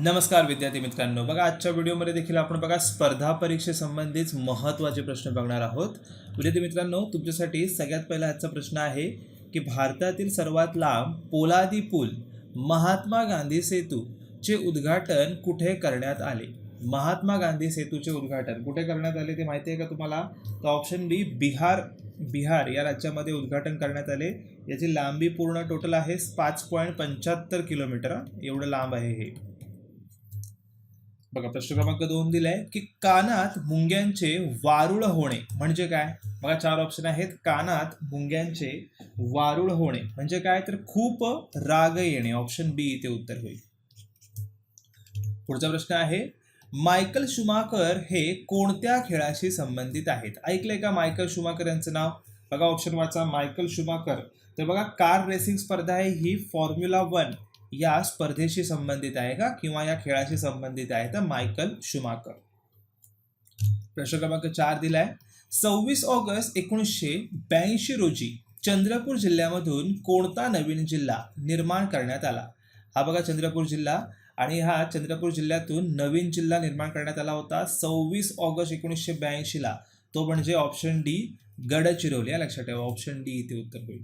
नमस्कार विद्यार्थी मित्रांनो. बघा आजच्या व्हिडिओमध्ये देखील आपण बघा स्पर्धा परीक्षेसंबंधीच महत्त्वाचे प्रश्न बघणार आहोत. विद्यार्थी मित्रांनो तुमच्यासाठी सगळ्यात पहिला आजचा प्रश्न आहे की भारतातील सर्वात लांब पोलादी पूल महात्मा गांधी सेतू चे उद्घाटन कुठे करण्यात आले? महात्मा गांधी सेतूचे उद्घाटन कुठे करण्यात आले ते माहिती आहे का तुम्हाला? तर ऑप्शन बी बिहार बिहार या राज्यामध्ये उद्घाटन करण्यात आले. याची लांबी पूर्ण टोटल आहे पाच पॉईंट पंच्याहत्तर किलोमीटर. एवढं लांब आहे हे. बघा प्रश्न क्रमांक दोन दिलाय की कानात मुंग्यांचे वारुळ होणे म्हणजे काय? बघा चार ऑप्शन आहेत. कानात मुंग्यांचे वारुळ होणे म्हणजे काय? तर खूप राग येणे. ऑप्शन बी इथे उत्तर होईल. पुढचा प्रश्न आहे मायकल शुमाकर हे कोणत्या खेळाशी संबंधित आहेत? ऐकलंय का मायकल शुमाकर यांचं नाव? बघा ऑप्शन वाचा. Michael Schumacher. तर बघा कार रेसिंग स्पर्धा आहे. ही फॉर्म्युला वन या स्पर्धेशी संबंधित आहे का? किंवा या खेळाशी संबंधित आहे? तर मायकल शुमाकर. प्रश्न क्रमांक चार दिलाय. सव्वीस ऑगस्ट एकोणीसशे ब्याऐंशी रोजी चंद्रपूर जिल्ह्यामधून कोणता नवीन जिल्हा निर्माण करण्यात आला? हा बघा चंद्रपूर जिल्हा आणि हा चंद्रपूर जिल्ह्यातून नवीन जिल्हा निर्माण करण्यात आला होता सव्वीस ऑगस्ट एकोणीसशे ब्याऐंशीला तो म्हणजे ऑप्शन डी गडचिरोली. या लक्षात ठेवा ऑप्शन डी इथे उत्तर होईल.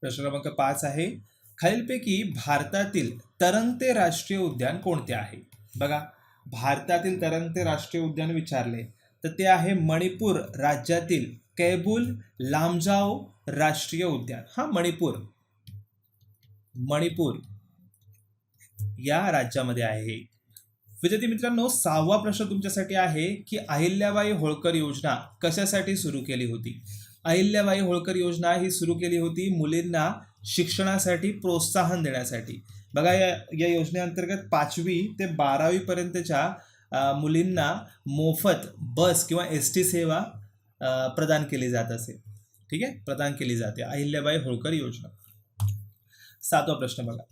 प्रश्न क्रमांक पाच आहे. खालीलपैकी भारतातील तरंगते राष्ट्रीय उद्यान कोणते आहे? बघा भारतातील तरंगते राष्ट्रीय उद्यान विचारले तर ते आहे मणिपूर राज्यातील कैबुल लामजाओ राष्ट्रीय उद्यान. हा मणिपूर. मणिपूर या राज्यामध्ये आहे. विद्यार्थी मित्रांनो सहावा प्रश्न तुमच्यासाठी आहे की अहिल्याबाई होळकर योजना कशासाठी सुरू केली होती? अहिल्याबाई होळकर योजना ही सुरू केली होती मुलींना शिक्षणासाठी प्रोत्साहन देण्यासाठी. बघा या या योजनेअंतर्गत पाचवी ते बारावीपर्यंतच्या मुलींना मोफत बस किंवा एस टी सेवा प्रदान केली जात असे. ठीक आहे? प्रदान केली जाते. अहिल्याबाई होळकर योजना. सातवा प्रश्न बघा.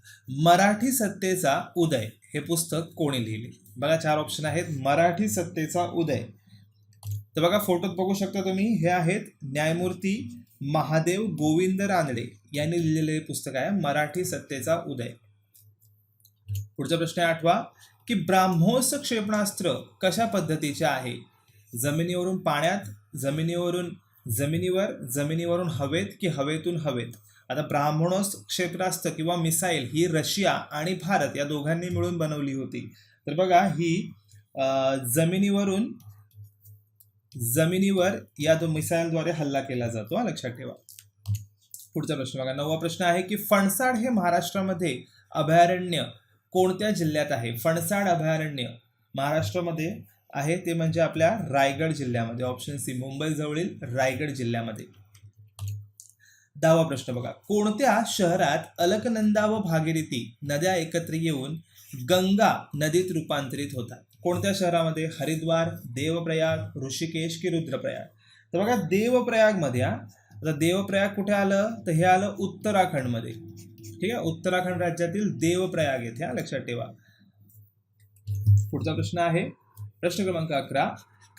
मराठी सत्तेचा उदय. हे पुस्तक कोणी लिहिले? बघा चार ऑप्शन आहेत. मराठी सत्तेचा उदय. तर बघा फोटोत बघू शकता तुम्ही. हे आहेत न्यायमूर्ती महादेव गोविंद रानडे. यांनी लिहिलेले पुस्तक आहे मराठी सत्तेचा उदय. पुढचा प्रश्न आहे आठवा की ब्राह्मोस क्षेपणास्त्र कशा पद्धतीचे आहे? जमिनीवरून पाण्यात जमिनीवरून जमिनीवर जमिनीवरून हवेत की हवेतून हवेत? आता ब्राह्मणोस क्षेपणास्त्र किंवा मिसाईल ही रशिया आणि भारत या दोघांनी मिळून बनवली होती. तर बघा ही जमिनीवरून जमिनीवर या दो मिसाईलद्वारे हल्ला केला जातो लक्षात ठेवा. पुढचा प्रश्न बघा. नववा प्रश्न आहे की फणसाड हे महाराष्ट्रामध्ये अभयारण्य कोणत्या जिल्ह्यात आहे? फणसाड अभयारण्य महाराष्ट्रामध्ये आहे. ते म्हणजे आपल्या रायगड जिल्ह्यामध्ये. ऑप्शन सी मुंबई जवळील रायगड जिल्ह्यामध्ये. दहावा प्रश्न बघा. कोणत्या शहरात अलकनंदा व भागीरथी नद्या एकत्र येऊन गंगा नदीत रूपांतरित होतात? कोणत्या शहरामध्ये? हरिद्वार देवप्रयाग ऋषिकेश की रुद्रप्रयाग. तर बघा देवप्रयागमध्ये मध्ये आता देवप्रयाग कुठे आलं? तर हे आलं उत्तराखंडमध्ये. ठीक आहे? उत्तराखंड राज्यातील देवप्रयाग येथे हा लक्षात ठेवा. पुढचा प्रश्न आहे. प्रश्न क्रमांक अकरा.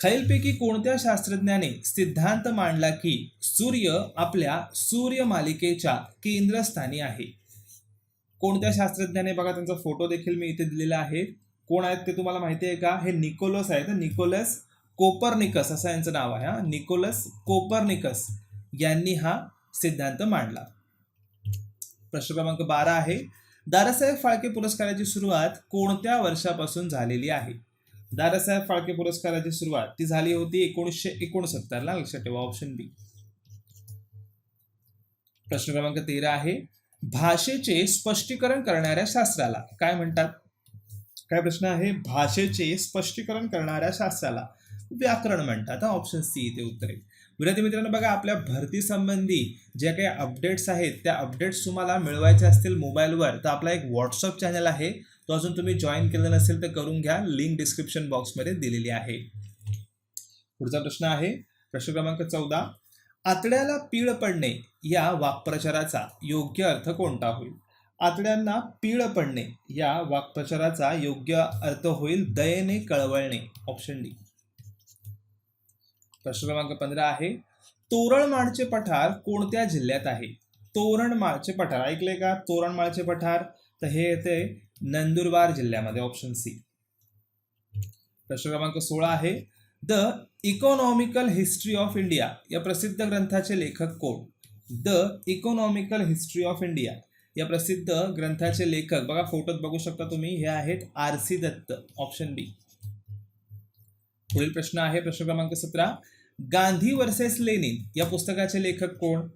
खैलपैकी कोणत्या शास्त्रज्ञाने सिद्धांत मांडला की सूर्य आपल्या सूर्य मालिकेच्या केंद्रस्थानी आहे? कोणत्या शास्त्रज्ञाने? बघा त्यांचा फोटो देखील मी इथे दिलेला आहे. कोण आहेत ते तुम्हाला माहिती आहे का? हे निकोलस आहेत. निकोलस कोपरनिकस असं यांचं नाव आहे हा. Nicolaus Copernicus. यांनी हा सिद्धांत मांडला. प्रश्न क्रमांक बारा आहे दादासाहेब फाळके पुरस्काराची सुरुवात कोणत्या वर्षापासून झालेली आहे? दादासाहेब फाळके पुरस्काराची सुरुवात ती झाली होती एकोणीसशे एकोणसत्तरला लक्षात ठेवा ऑप्शन बी प्रश्न क्रमांक तेरा आहे भाषेचे स्पष्टीकरण करणाऱ्या शास्त्राला काय म्हणतात? काय प्रश्न आहे? भाषेचे स्पष्टीकरण करणाऱ्या शास्त्राला व्याकरण म्हणतात. ऑप्शन सी इथे उत्तर. आहे विद्यार्थी मित्रांनो बघा आपल्या भरतीसंबंधी ज्या काही अपडेट्स आहेत त्या अपडेट्स तुम्हाला मिळवायच्या असतील मोबाईलवर तर आपला एक व्हॉट्सअप चॅनल आहे. तो अजून तुम्ही जॉईन केलेला नसेल तर करून घ्या. लिंक डिस्क्रिप्शन बॉक्समध्ये दिलेली आहे. पुढचा प्रश्न आहे प्रश्न क्रमांक चौदा. आतड्याला पीळ पडणे या वाक्प्रचाराचा योग्य अर्थ कोणता होईल? आतड्यांना पीळ पडणे या वाक्प्रचाराचा योग्य अर्थ होईल दयेने कळवळणे. ऑप्शन डी प्रश्न क्रमांक पंधरा आहे. तोरणमाळचे पठार कोणत्या जिल्ह्यात आहे? तोरणमाळचे पठार ऐकले का? तोरणमाळचे पठार. तर हे येते नंदुरबार जिल्ह्यामध्ये ऑप्शन सी प्रश्न क्रमांक सोळा आहे. The economical history of India या प्रसिद्ध ग्रंथाचे लेखक कोण? The economical history of India या प्रसिद्ध ग्रंथाचे लेखक. बघा फोटोत बघू शकता तुम्ही. हे आहेत R C Dutt option B पुढील प्रश्न आहे प्रश्न क्रमांक सतरा. गांधी वर्सेस लेनिन या पुस्तकाचे लेखक कोण?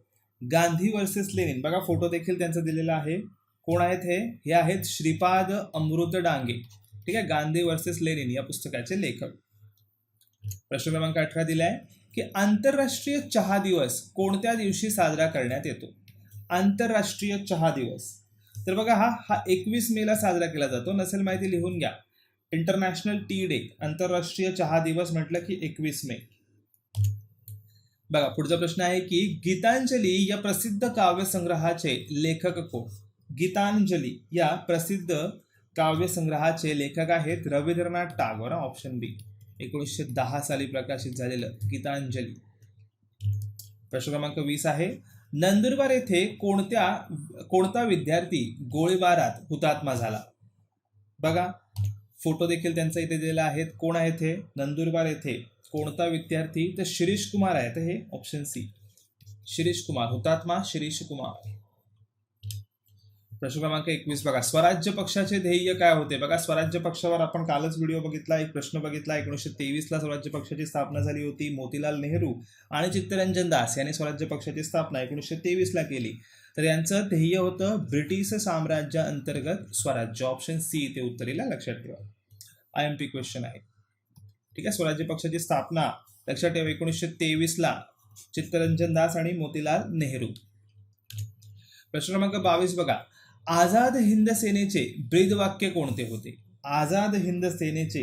गांधी वर्सेस लेनिन बघा फोटो देखील त्यांचा दिलेला आहे. कोण आहेत हे? हे आहेत श्रीपाद अमृत डांगे. ठीक आहे गांधी वर्सेस लेनिन या पुस्तकाचे लेखक. प्रश्न क्रमांक अठरा दिलाय की आंतरराष्ट्रीय चहा दिवस कोणत्या दिवशी साजरा करण्यात येतो? आंतरराष्ट्रीय चहा दिवस. तर बघा हा हा एकवीस मेला साजरा केला जातो. नसेल माहिती लिहून घ्या. इंटरनॅशनल टी डे आंतरराष्ट्रीय चहा दिवस म्हटलं की एकवीस मे. बघा पुढचा प्रश्न आहे की गीतांजली या प्रसिद्ध काव्यसंग्रहाचे लेखक कोण? गीतांजली या प्रसिद्ध काव्यसंग्रहाचे लेखक आहेत रवींद्रनाथ टागोर ऑप्शन बी. एकोणीसशे दहा साली प्रकाशित झालेलं गीतांजली. प्रश्न क्रमांक वीस आहे. नंदुरबार येथे कोणत्या कोणता विद्यार्थी गोळीबारात हुतात्मा झाला? बघा फोटो देखील त्यांचा इथे दिलेला आहेत कोण आहेत हे नंदुरबार येथे. कोणता विद्यार्थी? तर शिरीष कुमार आहेत हे ऑप्शन सी शिरीष कुमार. हुतात्मा शिरीष कुमार. प्रश्न क्रमांक एकवीस. बघा स्वराज्य पक्षाचे ध्येय काय होते? बघा स्वराज्य पक्षावर आपण कालच व्हिडिओ बघितला एक प्रश्न बघितला. एकोणीसशे तेवीसला स्वराज्य पक्षाची स्थापना झाली होती. मोतीलाल नेहरू आणि चित्तरंजन दास यांनी स्वराज्य पक्षाची स्थापना एकोणीसशे तेवीसला केली. तर यांचं ध्येय होतं ब्रिटिश साम्राज्य अंतर्गत स्वराज्य. ऑप्शन सी ते उत्तरेला लक्षात ठेवा. आय एम पी क्वेश्चन आहे. ठीक आहे स्वराज्य पक्षाची स्थापना. लक्षात ठेवा एकोणीसशे तेवीसला चित्तरंजन दास आणि मोतीलाल नेहरू. प्रश्न क्रमांक बावीस बघा. आझाद हिंद सेनेचे ब्रीदवाक्य कोणते होते? आझाद हिंद सेनेचे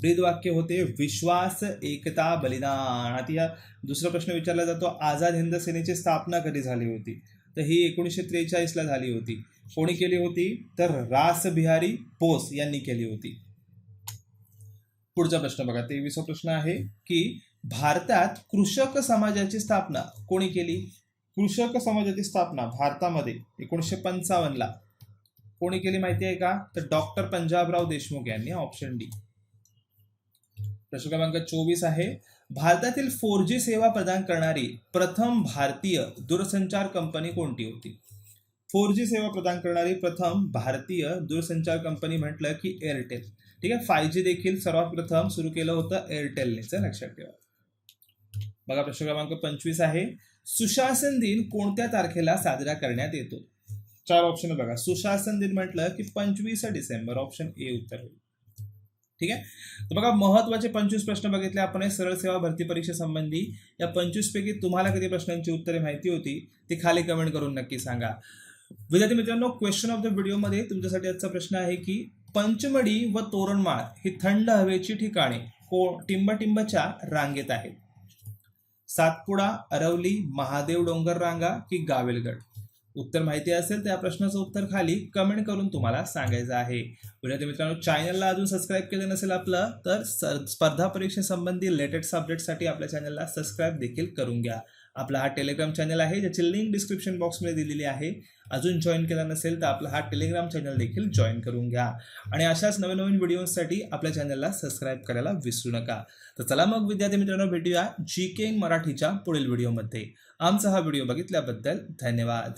ब्रीदवाक्य होते विश्वास एकता बलिदान. आता या दुसरा प्रश्न विचारला जातो आझाद हिंद सेनेची स्थापना कधी झाली होती? तर ही एकोणीसशे त्रेचाळीसला झाली होती. कोणी केली होती? तर रास बिहारी बोस यांनी केली होती. पुढचा प्रश्न बघा तेवीसा प्रश्न आहे की भारतात कृषक समाजाची स्थापना कोणी केली? कृषक समाजाची स्थापना भारतामध्ये एकोणीसशे पंचावन्नला कोणी केली माहिती आहे का? तर डॉक्टर पंजाबराव देशमुख यांनी ऑप्शन डी. प्रश्न क्रमांक चोवीस आहे. भारतातील फोर जी सेवा प्रदान करणारी प्रथम भारतीय दूरसंचार कंपनी कोणती होती? फोर जी सेवा प्रदान करणारी प्रथम भारतीय दूरसंचार कंपनी म्हटलं की एअरटेल ठीक आहे? फाय जी देखील सर्वात प्रथम सुरू केलं होतं एअरटेलनेच लक्षात ठेवा. बघा प्रश्न क्रमांक पंचवीस आहे. सुशासन दिन कोणत्या तारखेला साजरा करण्यात येतो? चार ऑप्शन बघा. सुशासन दिन म्हटलं की पंचवीस डिसेंबर. ऑप्शन ए उत्तर. होईल ठीक आहे? तर बघा महत्त्वाचे पंचवीस प्रश्न बघितले आपण हे. सरळ सेवा भरती परीक्षेसंबंधी या पंचवीस पैकी तुम्हाला किती प्रश्नांची उत्तरे माहिती होती ती खाली कमेंट करून नक्की सांगा. विद्यार्थी मित्रांनो क्वेश्चन ऑफ द व्हिडिओमध्ये तुमच्यासाठी आजचा प्रश्न आहे की पंचमढी व तोरणमाळ ही थंड हवेची ठिकाणे को टिंबटिंबच्या रांगेत आहेत. सातपुडा अरवली महादेव डोंगर रांगा की गावेलगड? उत्तर माहिती असेल तर या प्रश्नाचं उत्तर खाली कमेंट करून तुम्हाला सांगायचं आहे. विद्यार्थी मित्रांनो चॅनलला अजून सबस्क्राईब केलं नसेल आपलं तर स- स्पर्धा परीक्षेसंबंधी लेटेस्ट अपडेटसाठी आपल्या चॅनलला सबस्क्राईब देखील करून घ्या. आपला हा टेलिग्राम चॅनल आहे ज्याची लिंक डिस्क्रिप्शन बॉक्समध्ये दिलेली आहे. अजून जॉईन केला नसेल तर आपला हा टेलिग्राम चॅनल देखील जॉईन करून घ्या. आणि अशाच नवीन नवीन व्हिडिओसाठी आपल्या चॅनलला सबस्क्राईब करायला विसरू नका. तर चला मग विद्यार्थी मित्रांनो भेटूया जी के मराठीच्या पुढील व्हिडिओमध्ये आमचा हा व्हिडिओ बघितल्याबद्दल धन्यवाद.